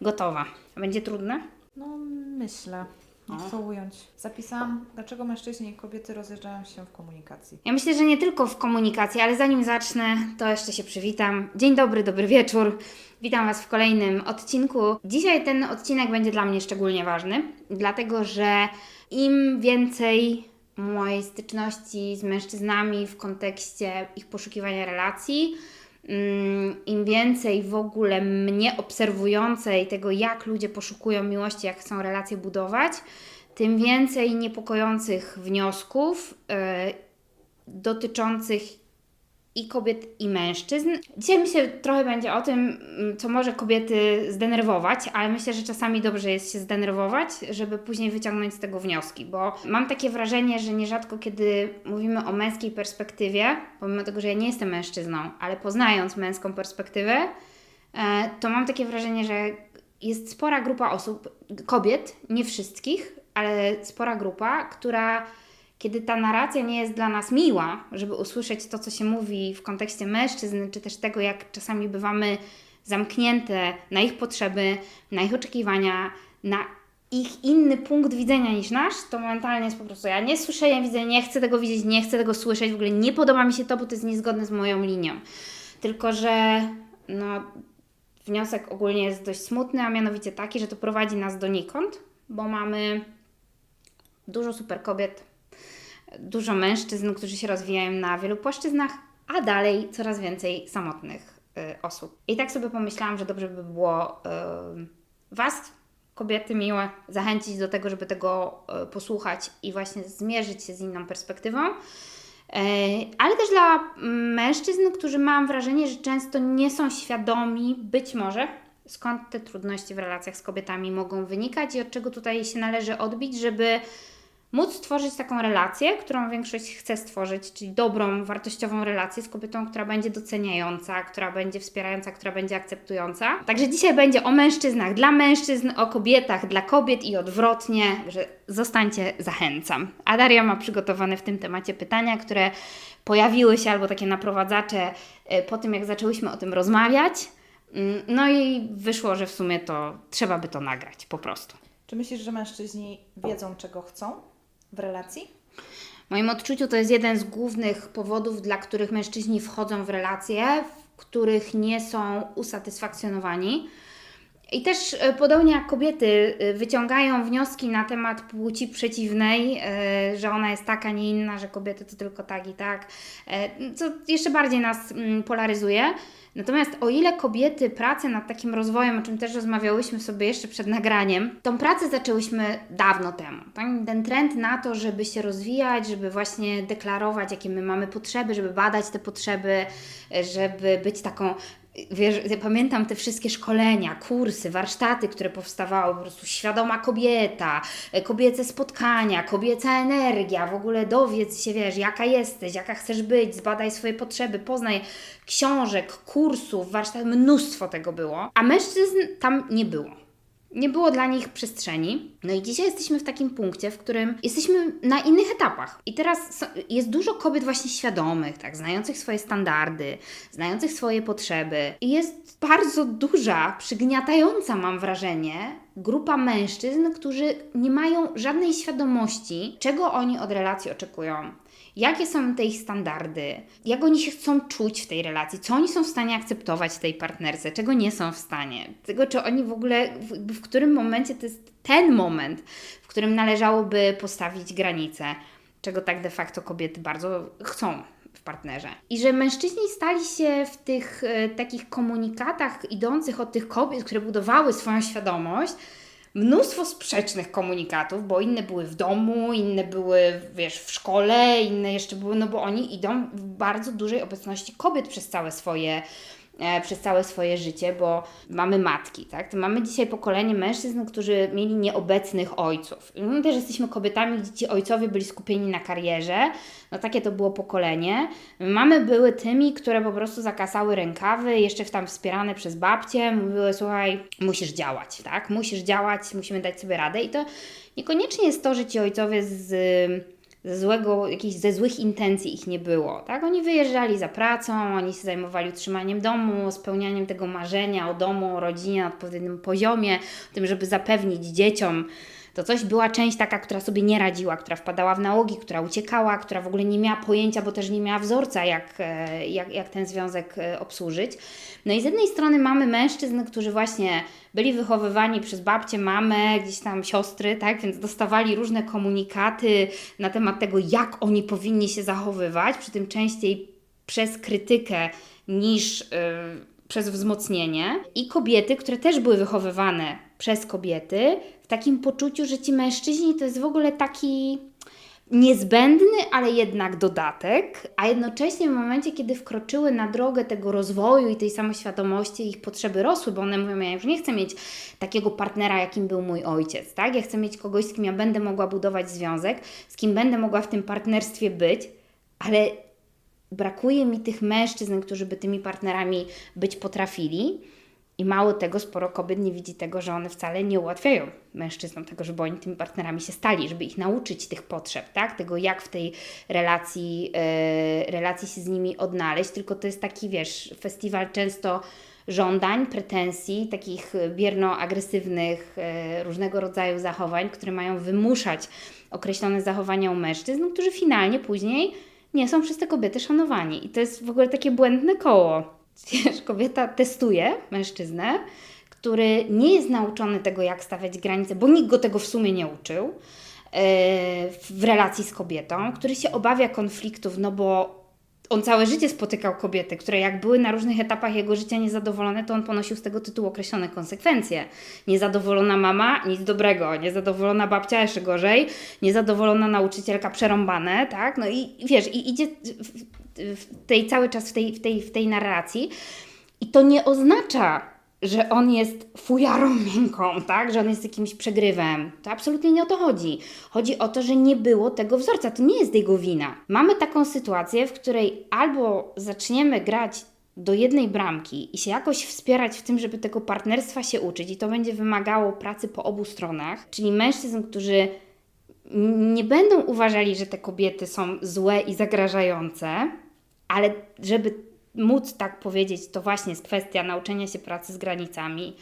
gotowa. Będzie trudne? No myślę. O. to ująć? Zapisałam, dlaczego mężczyźni i kobiety rozjeżdżają się w komunikacji. Ja myślę, że nie tylko w komunikacji, ale zanim zacznę, to jeszcze się przywitam. Dzień dobry, dobry wieczór. Witam Was w kolejnym odcinku. Dzisiaj ten odcinek będzie dla mnie szczególnie ważny, dlatego że im więcej mojej styczności z mężczyznami w kontekście ich poszukiwania relacji, im więcej w ogóle mnie obserwującej tego, jak ludzie poszukują miłości, jak chcą relacje budować, tym więcej niepokojących wniosków yy, dotyczących i kobiet, i mężczyzn. Dzisiaj myślę trochę będzie o tym, mm, co może kobiety zdenerwować, ale myślę, że czasami dobrze jest się zdenerwować, żeby później wyciągnąć z tego wnioski, bo mam takie wrażenie, że nierzadko, kiedy mówimy o męskiej perspektywie, pomimo tego, że ja nie jestem mężczyzną, ale poznając męską perspektywę, e, to mam takie wrażenie, że jest spora grupa osób, kobiet, nie wszystkich, ale spora grupa, która kiedy ta narracja nie jest dla nas miła, żeby usłyszeć to, co się mówi w kontekście mężczyzn, czy też tego, jak czasami bywamy zamknięte na ich potrzeby, na ich oczekiwania, na ich inny punkt widzenia niż nasz, to momentalnie jest po prostu ja nie słyszę, ja widzę, nie chcę tego widzieć, nie chcę tego słyszeć, w ogóle nie podoba mi się to, bo to jest niezgodne z moją linią. Tylko, że no, wniosek ogólnie jest dość smutny, a mianowicie taki, że to prowadzi nas donikąd, bo mamy dużo super kobiet, dużo mężczyzn, którzy się rozwijają na wielu płaszczyznach, a dalej coraz więcej samotnych y, osób. I tak sobie pomyślałam, że dobrze by było y, Was, kobiety miłe, zachęcić do tego, żeby tego y, posłuchać i właśnie zmierzyć się z inną perspektywą. Y, Ale też dla mężczyzn, którzy mam wrażenie, że często nie są świadomi, być może, skąd te trudności w relacjach z kobietami mogą wynikać i od czego tutaj się należy odbić, żeby móc stworzyć taką relację, którą większość chce stworzyć, czyli dobrą, wartościową relację z kobietą, która będzie doceniająca, która będzie wspierająca, która będzie akceptująca. Także dzisiaj będzie o mężczyznach dla mężczyzn, o kobietach dla kobiet i odwrotnie, że zostańcie, zachęcam. A Daria ma przygotowane w tym temacie pytania, które pojawiły się albo takie naprowadzacze e, po tym, jak zaczęłyśmy o tym rozmawiać. Mm, No i wyszło, że w sumie to trzeba by to nagrać po prostu. Czy myślisz, że mężczyźni wiedzą, czego chcą w relacji? W moim odczuciu to jest jeden z głównych powodów, dla których mężczyźni wchodzą w relacje, w których nie są usatysfakcjonowani. I też e, podobnie jak kobiety e, wyciągają wnioski na temat płci przeciwnej, e, że ona jest taka, nie inna, że kobiety to tylko tak i tak, co jeszcze bardziej nas mm, polaryzuje. Natomiast o ile kobiety pracę nad takim rozwojem, o czym też rozmawiałyśmy sobie jeszcze przed nagraniem, tą pracę zaczęłyśmy dawno temu. Tak? Ten trend na to, żeby się rozwijać, żeby właśnie deklarować, jakie my mamy potrzeby, żeby badać te potrzeby, żeby być taką Wiesz, ja pamiętam te wszystkie szkolenia, kursy, warsztaty, które powstawały, po prostu świadoma kobieta, e, kobiece spotkania, kobieca energia, w ogóle dowiedz się, wiesz, jaka jesteś, jaka chcesz być, zbadaj swoje potrzeby, poznaj książek, kursów, warsztatów, mnóstwo tego było, a mężczyzn tam nie było. Nie było dla nich przestrzeni. No i dzisiaj jesteśmy w takim punkcie, w którym jesteśmy na innych etapach. I teraz jest dużo kobiet właśnie świadomych, tak, znających swoje standardy, znających swoje potrzeby. I jest bardzo duża, przygniatająca, mam wrażenie, grupa mężczyzn, którzy nie mają żadnej świadomości, czego oni od relacji oczekują. Jakie są te ich standardy? Jak oni się chcą czuć w tej relacji? Co oni są w stanie akceptować w tej partnerce? Czego nie są w stanie? Tego, czy oni w ogóle, w, w którym momencie to jest ten moment, w którym należałoby postawić granice, czego tak de facto kobiety bardzo chcą partnerze. I że mężczyźni stali się w tych e, takich komunikatach idących od tych kobiet, które budowały swoją świadomość, mnóstwo sprzecznych komunikatów, bo inne były w domu, inne były, wiesz, w szkole, inne jeszcze były, no bo oni idą w bardzo dużej obecności kobiet przez całe swoje przez całe swoje życie, bo mamy matki, tak? To mamy dzisiaj pokolenie mężczyzn, którzy mieli nieobecnych ojców. My też jesteśmy kobietami, gdzie ci ojcowie byli skupieni na karierze. No takie to było pokolenie. Mamy były tymi, które po prostu zakasały rękawy, jeszcze w tam wspierane przez babcie, mówiły, słuchaj, musisz działać, tak? Musisz działać, musimy dać sobie radę. I to niekoniecznie jest to, że ci ojcowie z ze złego, jakichś ze złych intencji ich nie było, tak? Oni wyjeżdżali za pracą, oni się zajmowali utrzymaniem domu, spełnianiem tego marzenia o domu, o rodzinie na odpowiednim poziomie, tym, żeby zapewnić dzieciom to coś była część taka, która sobie nie radziła, która wpadała w nałogi, która uciekała, która w ogóle nie miała pojęcia, bo też nie miała wzorca, jak, e, jak, jak ten związek e, obsłużyć. No i z jednej strony mamy mężczyzn, którzy właśnie byli wychowywani przez babcię, mamę, gdzieś tam siostry, tak, więc dostawali różne komunikaty na temat tego, jak oni powinni się zachowywać, przy tym częściej przez krytykę niż. Yy, przez wzmocnienie i kobiety, które też były wychowywane przez kobiety, w takim poczuciu, że ci mężczyźni to jest w ogóle taki niezbędny, ale jednak dodatek, a jednocześnie w momencie, kiedy wkroczyły na drogę tego rozwoju i tej samoświadomości, ich potrzeby rosły, bo one mówią, ja już nie chcę mieć takiego partnera, jakim był mój ojciec, tak? Ja chcę mieć kogoś, z kim ja będę mogła budować związek, z kim będę mogła w tym partnerstwie być, ale brakuje mi tych mężczyzn, którzy by tymi partnerami być potrafili. I mało tego, sporo kobiet nie widzi tego, że one wcale nie ułatwiają mężczyznom tego, żeby oni tymi partnerami się stali, żeby ich nauczyć tych potrzeb, tak? Tego, jak w tej relacji, yy, relacji się z nimi odnaleźć. Tylko to jest taki, wiesz, festiwal często żądań, pretensji, takich bierno-agresywnych, yy, różnego rodzaju zachowań, które mają wymuszać określone zachowania u mężczyzn, którzy finalnie później nie są przez te kobiety szanowani. I to jest w ogóle takie błędne koło. Kobieta testuje mężczyznę, który nie jest nauczony tego, jak stawiać granice, bo nikt go tego w sumie nie uczył yy, w relacji z kobietą, który się obawia konfliktów, no bo on całe życie spotykał kobiety, które jak były na różnych etapach jego życia niezadowolone, to on ponosił z tego tytułu określone konsekwencje. Niezadowolona mama, nic dobrego. Niezadowolona babcia, jeszcze gorzej. Niezadowolona nauczycielka, przerąbane, tak? No i wiesz, i idzie w tej cały czas w tej, w tej, w tej narracji. I to nie oznacza, że on jest fujarą miękką, tak? Że on jest jakimś przegrywem. To absolutnie nie o to chodzi. Chodzi o to, że nie było tego wzorca. To nie jest jego wina. Mamy taką sytuację, w której albo zaczniemy grać do jednej bramki i się jakoś wspierać w tym, żeby tego partnerstwa się uczyć, i to będzie wymagało pracy po obu stronach, czyli mężczyzn, którzy nie będą uważali, że te kobiety są złe i zagrażające, ale żeby móc tak powiedzieć, to właśnie jest kwestia nauczenia się pracy z granicami,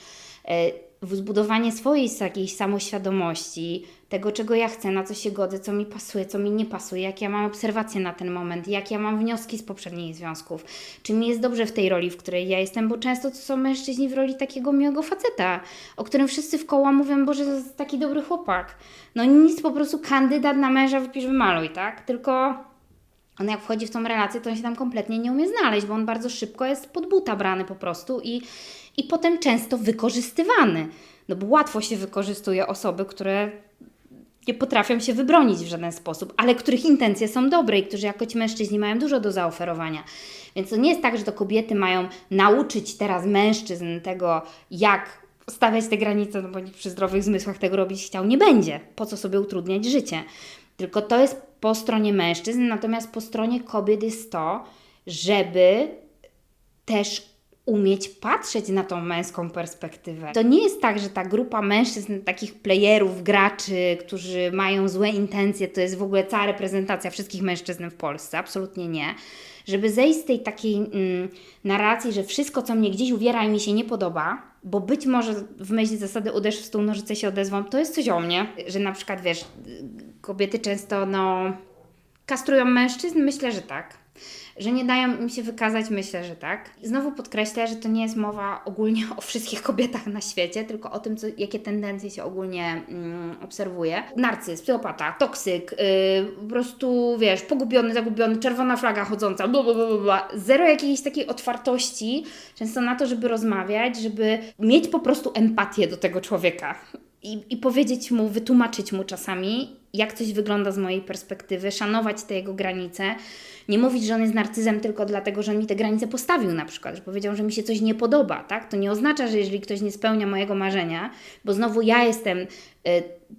zbudowanie swojej jakiejś samoświadomości, tego czego ja chcę, na co się godzę, co mi pasuje, co mi nie pasuje, jak ja mam obserwacje na ten moment, jak ja mam wnioski z poprzednich związków, czy mi jest dobrze w tej roli, w której ja jestem, bo często to są mężczyźni w roli takiego miłego faceta, o którym wszyscy w koło mówią, Boże, to jest taki dobry chłopak. No nic, po prostu kandydat na męża wypisz wymaluj, tak? Tylko on jak wchodzi w tą relację, to on się tam kompletnie nie umie znaleźć, bo on bardzo szybko jest pod buta brany po prostu i, i potem często wykorzystywany. No bo łatwo się wykorzystuje osoby, które nie potrafią się wybronić w żaden sposób, ale których intencje są dobre i którzy jako ci mężczyźni mają dużo do zaoferowania. Więc to nie jest tak, że to kobiety mają nauczyć teraz mężczyzn tego, jak stawiać te granice, no bo nikt przy zdrowych zmysłach tego robić chciał nie będzie. Po co sobie utrudniać życie? Tylko to jest po stronie mężczyzn, natomiast po stronie kobiet jest to, żeby też umieć patrzeć na tą męską perspektywę. To nie jest tak, że ta grupa mężczyzn, takich playerów, graczy, którzy mają złe intencje, to jest w ogóle cała reprezentacja wszystkich mężczyzn w Polsce. Absolutnie nie. Żeby zejść z tej takiej mm, narracji, że wszystko, co mnie gdzieś uwiera i mi się nie podoba, bo być może w myśl zasady uderz w stół, nożyce się odezwą, to jest coś o mnie. Że na przykład, wiesz, kobiety często, no, kastrują mężczyzn? Myślę, że tak. Że nie dają im się wykazać? Myślę, że tak. Znowu podkreślę, że to nie jest mowa ogólnie o wszystkich kobietach na świecie, tylko o tym, co, jakie tendencje się ogólnie mm, obserwuje. Narcyz, psychopata, toksyk, yy, po prostu, wiesz, pogubiony, zagubiony, czerwona flaga chodząca, bla, bla, bla, bla. Zero jakiejś takiej otwartości, często na to, żeby rozmawiać, żeby mieć po prostu empatię do tego człowieka. I, I powiedzieć mu, wytłumaczyć mu czasami, jak coś wygląda z mojej perspektywy, szanować te jego granice, nie mówić, że on jest narcyzem tylko dlatego, że on mi te granice postawił na przykład, że powiedział, że mi się coś nie podoba, tak? To nie oznacza, że jeżeli ktoś nie spełnia mojego marzenia, bo znowu ja jestem y,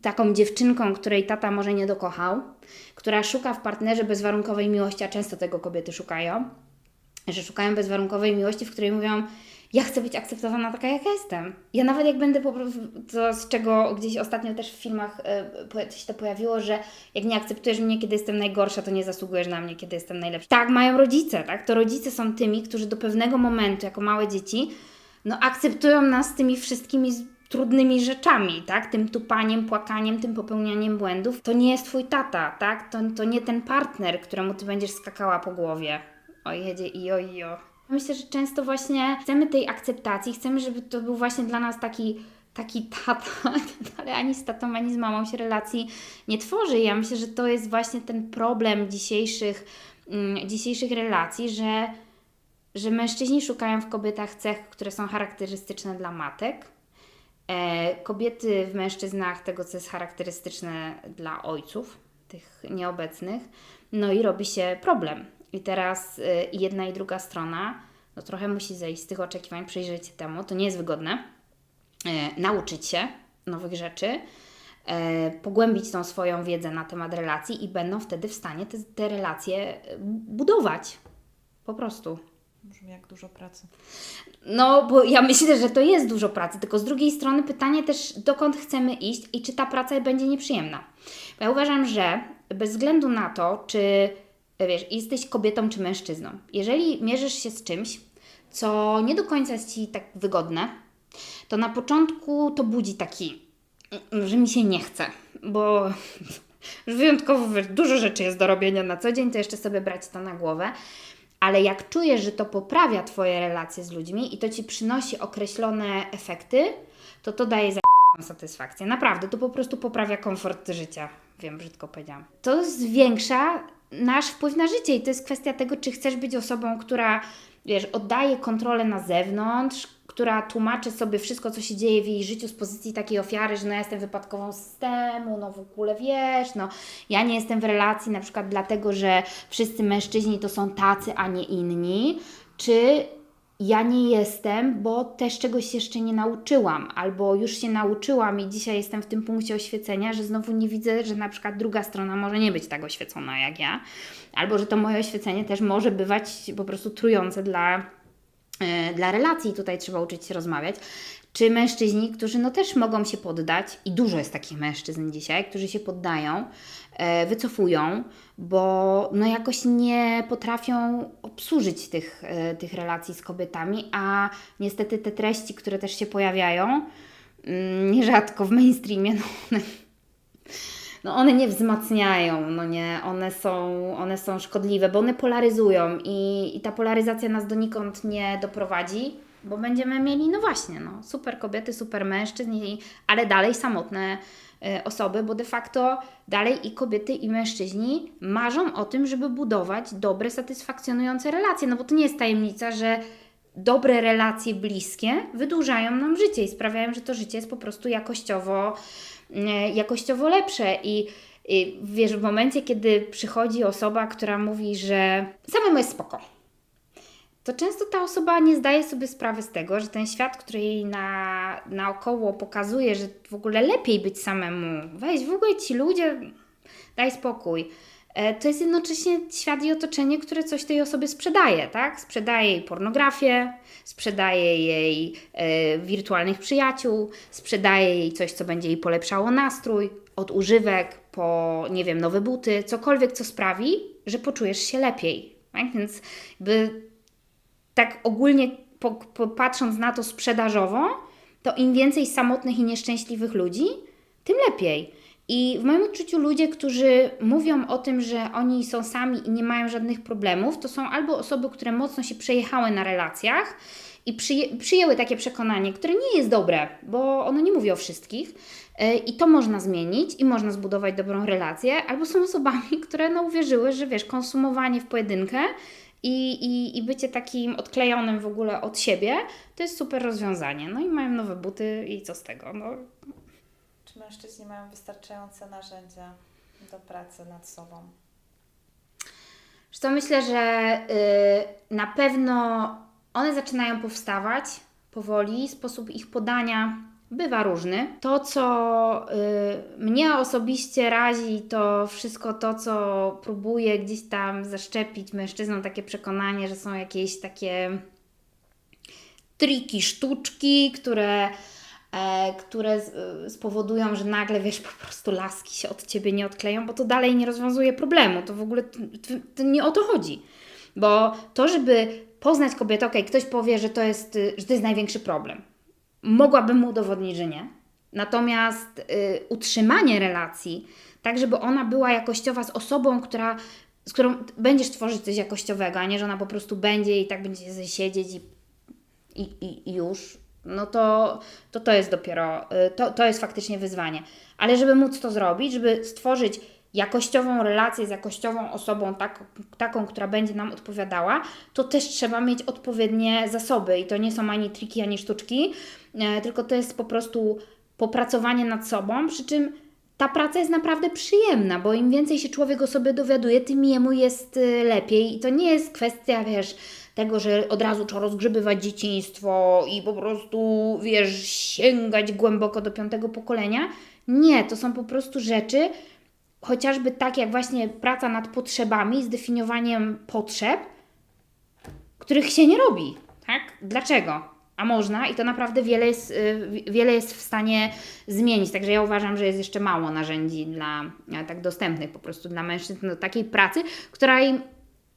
taką dziewczynką, której tata może nie dokochał, która szuka w partnerze bezwarunkowej miłości, a często tego kobiety szukają, że szukają bezwarunkowej miłości, w której mówią, ja chcę być akceptowana taka, jaka jestem. Ja nawet jak będę po prostu, to z czego gdzieś ostatnio też w filmach y, po- się to pojawiło, że jak nie akceptujesz mnie, kiedy jestem najgorsza, to nie zasługujesz na mnie, kiedy jestem najlepsza. Tak mają rodzice, tak? To rodzice są tymi, którzy do pewnego momentu, jako małe dzieci, no akceptują nas tymi wszystkimi trudnymi rzeczami, tak? Tym tupaniem, płakaniem, tym popełnianiem błędów. To nie jest twój tata, tak? To, to nie ten partner, któremu ty będziesz skakała po głowie. O jedzie i o i o. Myślę, że często właśnie chcemy tej akceptacji, chcemy, żeby to był właśnie dla nas taki taki tata, ale ani z tatą, ani z mamą się relacji nie tworzy. Ja myślę, że to jest właśnie ten problem dzisiejszych, mm, dzisiejszych relacji, że, że mężczyźni szukają w kobietach cech, które są charakterystyczne dla matek, e, kobiety w mężczyznach tego, co jest charakterystyczne dla ojców, tych nieobecnych, no i robi się problem. I teraz y, jedna i druga strona no trochę musi zejść z tych oczekiwań, przyjrzeć się temu, to nie jest wygodne, e, nauczyć się nowych rzeczy, e, pogłębić tą swoją wiedzę na temat relacji i będą wtedy w stanie te, te relacje budować. Po prostu. Brzmi jak dużo pracy. No, bo ja myślę, że to jest dużo pracy, tylko z drugiej strony pytanie też, dokąd chcemy iść i czy ta praca będzie nieprzyjemna. Bo ja uważam, że bez względu na to, czy wiesz, jesteś kobietą czy mężczyzną, jeżeli mierzysz się z czymś, co nie do końca jest ci tak wygodne, to na początku to budzi taki, że mi się nie chce, bo wyjątkowo dużo rzeczy jest do robienia na co dzień, to jeszcze sobie brać to na głowę. Ale jak czujesz, że to poprawia Twoje relacje z ludźmi i to Ci przynosi określone efekty, to to daje za satysfakcję. Naprawdę, to po prostu poprawia komfort życia. Wiem, brzydko powiedziałam. To zwiększa nasz wpływ na życie i to jest kwestia tego, czy chcesz być osobą, która, wiesz, oddaje kontrolę na zewnątrz, która tłumaczy sobie wszystko, co się dzieje w jej życiu z pozycji takiej ofiary, że no ja jestem wypadkową systemu, no w ogóle wiesz, no. Ja nie jestem w relacji na przykład dlatego, że wszyscy mężczyźni to są tacy, a nie inni, czy ja nie jestem, bo też czegoś jeszcze nie nauczyłam, albo już się nauczyłam i dzisiaj jestem w tym punkcie oświecenia, że znowu nie widzę, że na przykład druga strona może nie być tak oświecona jak ja, albo że to moje oświecenie też może bywać po prostu trujące dla, dla relacji. Tutaj trzeba uczyć się rozmawiać. Czy mężczyźni, którzy no też mogą się poddać, i dużo jest takich mężczyzn dzisiaj, którzy się poddają, e, wycofują, bo no jakoś nie potrafią obsłużyć tych, e, tych relacji z kobietami, a niestety te treści, które też się pojawiają, mm, nierzadko w mainstreamie, no no one nie wzmacniają, no nie, one są, one są szkodliwe, bo one polaryzują i, i ta polaryzacja nas donikąd nie doprowadzi, bo będziemy mieli, no właśnie, no, super kobiety, super mężczyzn, ale dalej samotne e, osoby, bo de facto dalej i kobiety, i mężczyźni marzą o tym, żeby budować dobre, satysfakcjonujące relacje. No bo to nie jest tajemnica, że dobre relacje bliskie wydłużają nam życie i sprawiają, że to życie jest po prostu jakościowo, jakościowo lepsze. I, I wiesz, w momencie, kiedy przychodzi osoba, która mówi, że samemu jest spoko, to często ta osoba nie zdaje sobie sprawy z tego, że ten świat, który jej na, naokoło pokazuje, że w ogóle lepiej być samemu, weź w ogóle ci ludzie, daj spokój. E, To jest jednocześnie świat i otoczenie, które coś tej osobie sprzedaje, tak? Sprzedaje jej pornografię, sprzedaje jej e, wirtualnych przyjaciół, sprzedaje jej coś, co będzie jej polepszało nastrój, od używek po, nie wiem, nowe buty, cokolwiek, co sprawi, że poczujesz się lepiej. Tak? Więc jakby tak ogólnie po, po, patrząc na to sprzedażowo, to im więcej samotnych i nieszczęśliwych ludzi, tym lepiej. I w moim odczuciu ludzie, którzy mówią o tym, że oni są sami i nie mają żadnych problemów, to są albo osoby, które mocno się przejechały na relacjach i przyję, przyjęły takie przekonanie, które nie jest dobre, bo ono nie mówi o wszystkich. e, I to można zmienić i można zbudować dobrą relację, albo są osobami, które no, uwierzyły, że wiesz, konsumowanie w pojedynkę i, i, i bycie takim odklejonym w ogóle od siebie, to jest super rozwiązanie. No i mają nowe buty i co z tego? No, Czy mężczyźni mają wystarczające narzędzia do pracy nad sobą? Co, myślę, że y, na pewno one zaczynają powstawać powoli, sposób ich podania bywa różny. To, co y, mnie osobiście razi, to wszystko to, co próbuje gdzieś tam zaszczepić mężczyznom takie przekonanie, że są jakieś takie triki, sztuczki, które, które z- spowodują, że nagle, wiesz, po prostu laski się od Ciebie nie odkleją, bo to dalej nie rozwiązuje problemu. To w ogóle to, nie o to chodzi. Bo to, żeby poznać kobietę, okej, ktoś powie, że to, jest, y, że to jest największy problem. Mogłabym mu udowodnić, że nie. Natomiast y, utrzymanie relacji, tak żeby ona była jakościowa z osobą, która, z którą będziesz tworzyć coś jakościowego, a nie, że ona po prostu będzie i tak będzie siedzieć i, i, i już, no to, to to jest dopiero, y, to, to jest faktycznie wyzwanie. Ale żeby móc to zrobić, żeby stworzyć jakościową relację z jakościową osobą, tak, taką, która będzie nam odpowiadała, to też trzeba mieć odpowiednie zasoby. I to nie są ani triki, ani sztuczki, e, tylko to jest po prostu popracowanie nad sobą, przy czym ta praca jest naprawdę przyjemna, bo im więcej się człowiek o sobie dowiaduje, tym jemu jest y, lepiej. I to nie jest kwestia, wiesz, tego, że od razu trzeba rozgrzebywać dzieciństwo i po prostu, wiesz, sięgać głęboko do piątego pokolenia. Nie, to są po prostu rzeczy, chociażby tak jak właśnie praca nad potrzebami, zdefiniowaniem potrzeb, których się nie robi. Tak? Dlaczego? A można i to naprawdę wiele jest, y, wiele jest w stanie zmienić. Także ja uważam, że jest jeszcze mało narzędzi dla tak dostępnych po prostu dla mężczyzn do takiej pracy, która im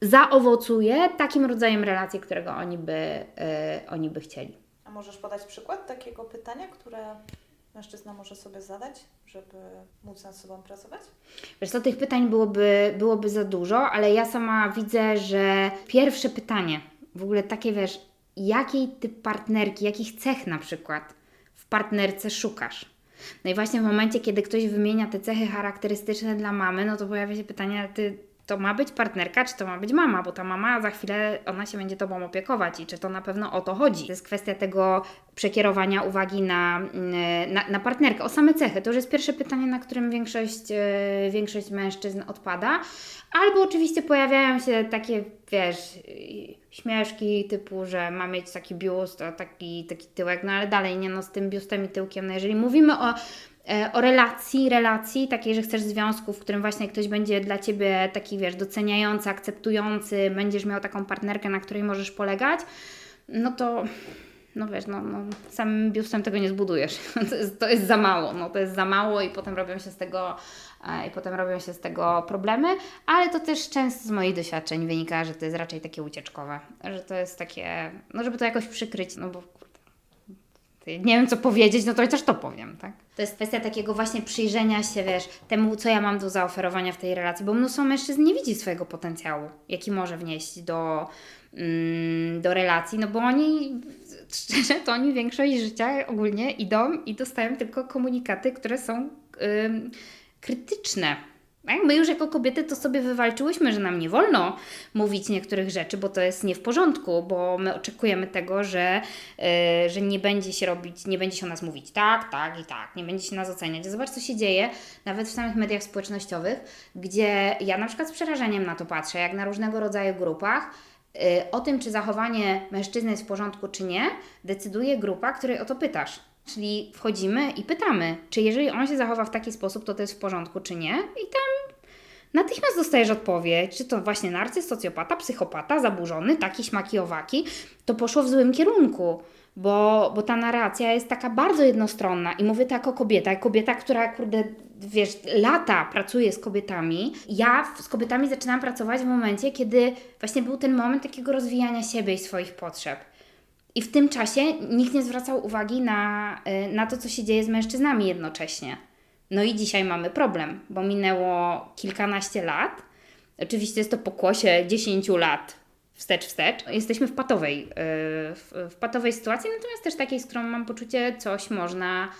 zaowocuje takim rodzajem relacji, którego oni by, y, oni by chcieli. A możesz podać przykład takiego pytania, które mężczyzna może sobie zadać, żeby móc nad sobą pracować? Wiesz co, tych pytań byłoby, byłoby za dużo, ale ja sama widzę, że pierwsze pytanie, w ogóle takie wiesz, jakiej ty partnerki, jakich cech na przykład w partnerce szukasz? No i właśnie w momencie, kiedy ktoś wymienia te cechy charakterystyczne dla mamy, no to pojawia się pytanie, ty, to ma być partnerka, czy to ma być mama? Bo ta mama za chwilę, ona się będzie tobą opiekować i czy to na pewno o to chodzi? To jest kwestia tego przekierowania uwagi na, mm, na, na partnerkę. O same cechy, to już jest pierwsze pytanie, na którym większość, e, większość mężczyzn odpada. Albo oczywiście pojawiają się takie, wiesz, śmieszki typu, że ma mieć taki biust, a taki, taki tyłek, no ale dalej nie no z tym biustem i tyłkiem. No jeżeli mówimy o, e, o relacji, relacji takiej, że chcesz związku, w którym właśnie ktoś będzie dla Ciebie taki, wiesz, doceniający, akceptujący, będziesz miał taką partnerkę, na której możesz polegać, no to no wiesz, no, no samym biustem tego nie zbudujesz. To jest, to jest za mało, no to jest za mało i potem robią się z tego e, i potem robią się z tego problemy, ale to też często z moich doświadczeń wynika, że to jest raczej takie ucieczkowe, że to jest takie, no żeby to jakoś przykryć, no bo nie wiem co powiedzieć, no to chociaż to powiem, tak? To jest kwestia takiego właśnie przyjrzenia się, wiesz, temu, co ja mam do zaoferowania w tej relacji, bo mnóstwo mężczyzn nie widzi swojego potencjału, jaki może wnieść do, mm, do relacji, no bo oni, szczerze, to oni większość życia ogólnie idą i dostają tylko komunikaty, które są krytyczne. Tak? My już jako kobiety to sobie wywalczyłyśmy, że nam nie wolno mówić niektórych rzeczy, bo to jest nie w porządku, bo my oczekujemy tego, że, yy, że nie będzie się robić, nie będzie się o nas mówić tak, tak i tak, nie będzie się nas oceniać. Zobacz, co się dzieje nawet w samych mediach społecznościowych, gdzie ja na przykład z przerażeniem na to patrzę, jak na różnego rodzaju grupach, yy, o tym, czy zachowanie mężczyzny jest w porządku, czy nie, decyduje grupa, której o to pytasz. Czyli wchodzimy i pytamy, czy jeżeli on się zachowa w taki sposób, to to jest w porządku, czy nie. I tam natychmiast dostajesz odpowiedź, czy to właśnie narcyz, socjopata, psychopata, zaburzony, taki śmaki owaki, to poszło w złym kierunku. Bo, bo ta narracja jest taka bardzo jednostronna i mówię to jako kobieta, kobieta, która kurde, wiesz, lata pracuje z kobietami. Ja z kobietami zaczynam pracować w momencie, kiedy właśnie był ten moment takiego rozwijania siebie i swoich potrzeb. I w tym czasie nikt nie zwracał uwagi na, y, na to, co się dzieje z mężczyznami jednocześnie. No i dzisiaj mamy problem, bo minęło kilkanaście lat. Oczywiście jest to pokłosie 10 lat wstecz, wstecz. Jesteśmy w patowej, y, w, patowej sytuacji, natomiast też takiej, z którą mam poczucie, coś można,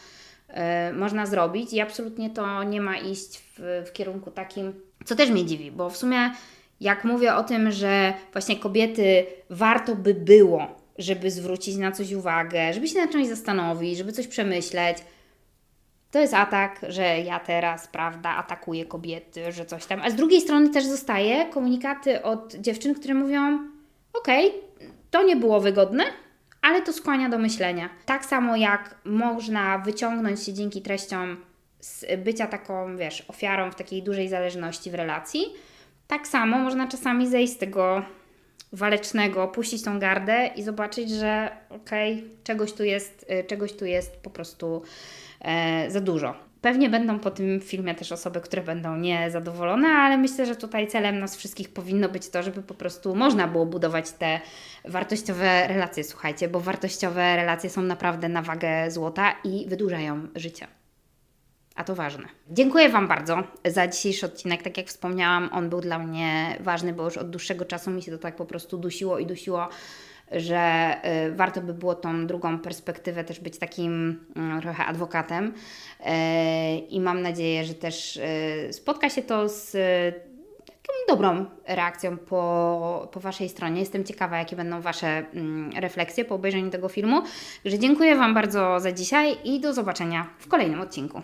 y, można zrobić i absolutnie to nie ma iść w, w kierunku takim, co też mnie dziwi, bo w sumie jak mówię o tym, że właśnie kobiety warto by było, żeby zwrócić na coś uwagę, żeby się na czymś zastanowić, żeby coś przemyśleć, to jest atak, że ja teraz, prawda, atakuję kobiety, że coś tam. A z drugiej strony też zostaje komunikaty od dziewczyn, które mówią: Okej, to nie było wygodne, ale to skłania do myślenia. Tak samo jak można wyciągnąć się dzięki treściom z bycia taką, wiesz, ofiarą w takiej dużej zależności w relacji, tak samo można czasami zejść z tego walecznego, puścić tą gardę i zobaczyć, że okej, czegoś tu jest, y, czegoś tu jest po prostu e, za dużo. Pewnie będą po tym filmie też osoby, które będą niezadowolone, ale myślę, że tutaj celem nas wszystkich powinno być to, żeby po prostu można było budować te wartościowe relacje, słuchajcie, bo wartościowe relacje są naprawdę na wagę złota i wydłużają życie. A to ważne. Dziękuję Wam bardzo za dzisiejszy odcinek. Tak jak wspomniałam, on był dla mnie ważny, bo już od dłuższego czasu mi się to tak po prostu dusiło i dusiło, że y, warto by było tą drugą perspektywę też być takim mm, trochę adwokatem. Y, I mam nadzieję, że też y, spotka się to z dobrą reakcją po, po Waszej stronie. Jestem ciekawa, jakie będą Wasze mm, refleksje po obejrzeniu tego filmu. Także dziękuję Wam bardzo za dzisiaj i do zobaczenia w kolejnym odcinku.